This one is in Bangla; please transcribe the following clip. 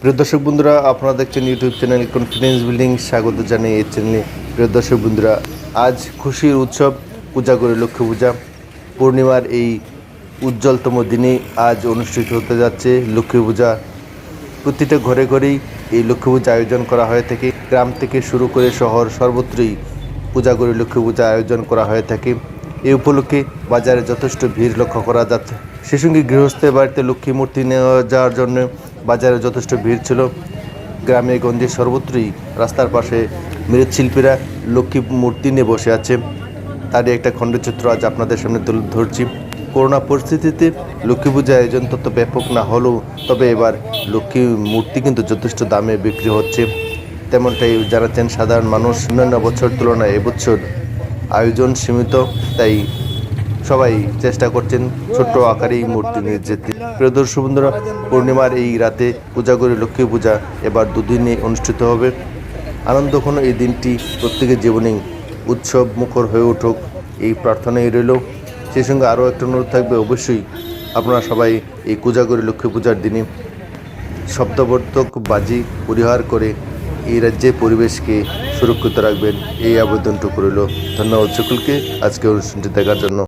প্রিয় দর্শক বন্ধুরা, আপনারা দেখছেন ইউটিউব চ্যানেল কনফিডেন্স বিল্ডিং স্বাগত জানিয়ে এই চ্যানেলে প্রিয় দর্শক বন্ধুরা, আজ খুশির উৎসব, পূজা করে লক্ষ্মী পূজা। পূর্ণিমার এই উজ্জ্বলতম দিনে আজ অনুষ্ঠিত হতে যাচ্ছে লক্ষ্মী পূজা। প্রতিটা ঘরে ঘরেই এই লক্ষ্মী পূজা আয়োজন করা হয়ে থাকে। গ্রাম থেকে শুরু করে শহর সর্বত্রই পূজা করে লক্ষ্মী পূজা আয়োজন করা হয়ে থাকে। এই উপলক্ষে বাজারে যথেষ্ট ভিড় লক্ষ্য করা যাচ্ছে। সে সঙ্গে গৃহস্থের বাড়িতে লক্ষ্মী মূর্তি নেওয়া যাওয়ার জন্য বাজারে যথেষ্ট ভিড় ছিল। গ্রামে গঞ্জে সর্বত্রই রাস্তার পাশে মৃৎশিল্পীরা লক্ষ্মী মূর্তি নিয়ে বসে আছে। তারই একটা খণ্ডচিত্র আজ আপনাদের সামনে তুলে ধরছি। করোনা পরিস্থিতিতে লক্ষ্মী পূজা আয়োজন তত ব্যাপক না হলেও তবে এবার লক্ষ্মী মূর্তি কিন্তু যথেষ্ট দামে বিক্রি হচ্ছে। তেমনটাই জানাচ্ছেন সাধারণ মানুষ, অন্যান্য বছর তুলনায় এবছর আয়োজন সীমিত, তাই সবাই চেষ্টা করছেন ছোট্ট আকারেই মূর্তি নিয়ে যেতে। প্রিয় দর্শক বন্ধুরা, পূর্ণিমার এই রাতে পূজা করে লক্ষ্মী পূজা এবার দুদিনে অনুষ্ঠিত হবে। আনন্দ আনন্দঘন এই দিনটি, প্রত্যেকের জীবনে উৎসব মুখর হয়ে উঠুক, এই প্রার্থনাই রইল। সেই সঙ্গে আরও একটা অনুরোধ থাকবে, অবশ্যই আপনারা সবাই এই পূজাগরি লক্ষ্মী পূজার দিনে শব্দবর্ধক বাজি পরিহার করে এই রাজ্যের পরিবেশকে সুরক্ষিত রাখবেন, এই আবেদনটুকু রইল। ধন্যবাদ সকলকে আজকে অনুষ্ঠানটি দেখার জন্য।